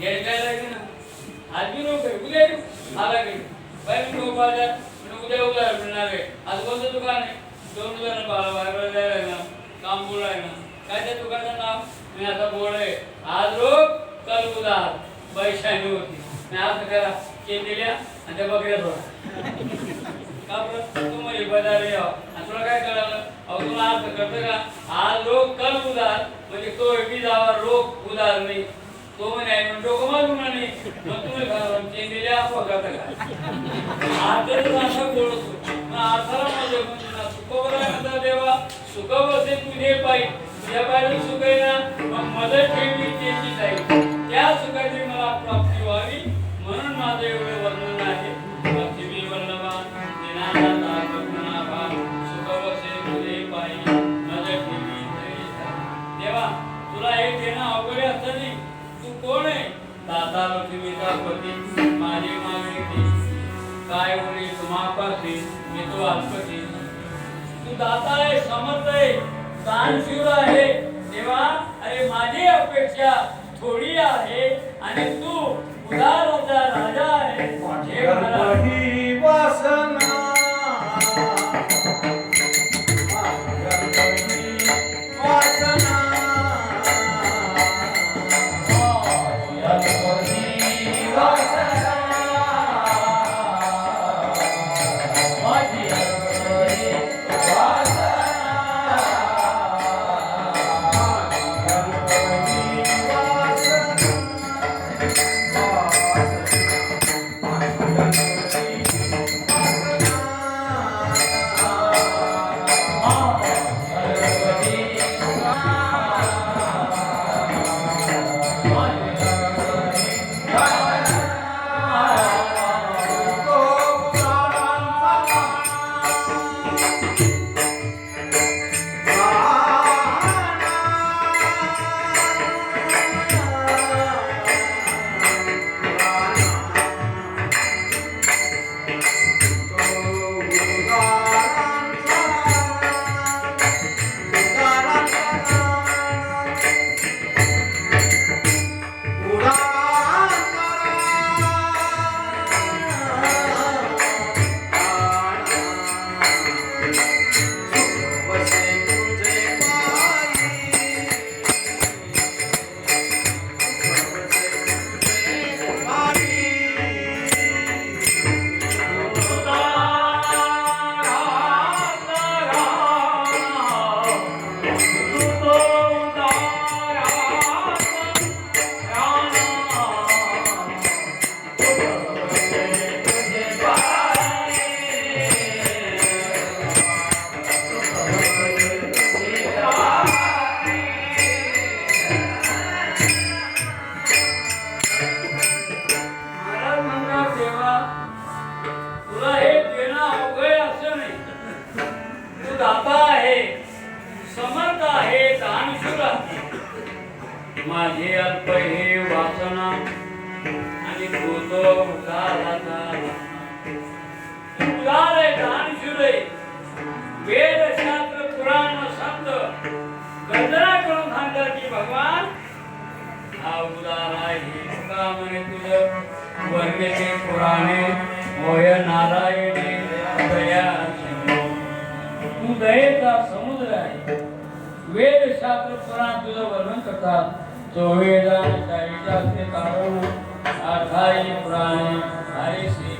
घ्यायला की ना? आज बी रोख आहे उद्या येऊ. आला की बाई मी उद्या उद्या मिळणार आहे. आज कोणतं दुकान आहे? दोन दुकान बाहेर जायला ना काम बोल आहे ना काय त्या दुकानाचं नाव? मी आता बोल आहे आज रोख कल उदार पैशाने होती. मी आज करा के आणि त्या बकऱ्या थोडा का बरं? तू म्हणजे बजारे यावं. आणि तुला काय कळालं? अहो तुला अर्थ कळतं का? आज लोक कल उदार म्हणजे तो बी जावा रोग उदार नाही तो म्हणे आहे? म्हणून डोकं मारून नाही मग तुम्ही चेंदिल्या अपघात आता असं बोलतो मग अर्थाला म्हणजे सुख देवा सुख तुझे पायी या पाहिजे सुख आहे ना? मग मदत ठेवली त्याची जाईल त्या सुखाची मला प्राप्ती व्हावी म्हणून माझं एवढं दाता लक्ष्मीचा पती माझी मागणी काय होणे तुम्हापाशी मी तो अल्पती तू दाता आहे समर्थ आहे दानशूर आहे. देवा अरे माझी अपेक्षा थोडी आहे. आणि तू उदार होता राजा आहे. हे मला समर्थ आहे माझे अल्प हे वासना आणि तू तो उदाराचा तू उदार आहे दानशूर आहे. वेद शास्त्र पुराण गर्जना करून सांगतात की भगवान. हा उदार आहे का म्हणे तुझं. वर्णिते पुराणे मोय नारायणे दया. तू दयेचा समुद्र आहे वेद शास्त्र पुराण तुझं वर्णन करतात तो चोवेदा चाळीसाचे कारण अठाई पुराणे हरिश्री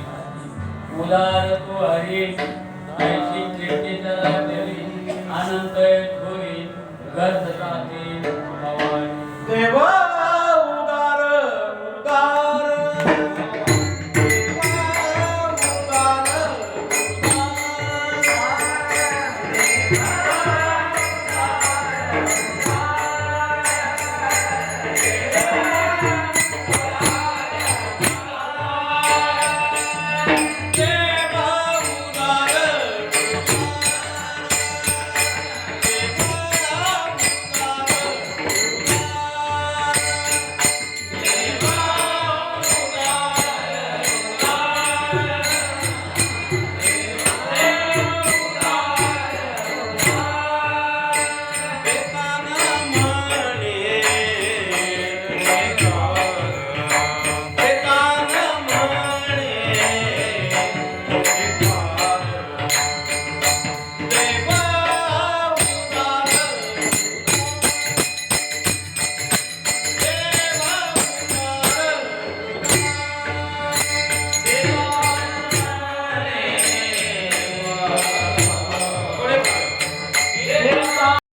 उदार तो हरी ऐशी कीर्ती जरा देवी अनंत थोरी गर्द जाते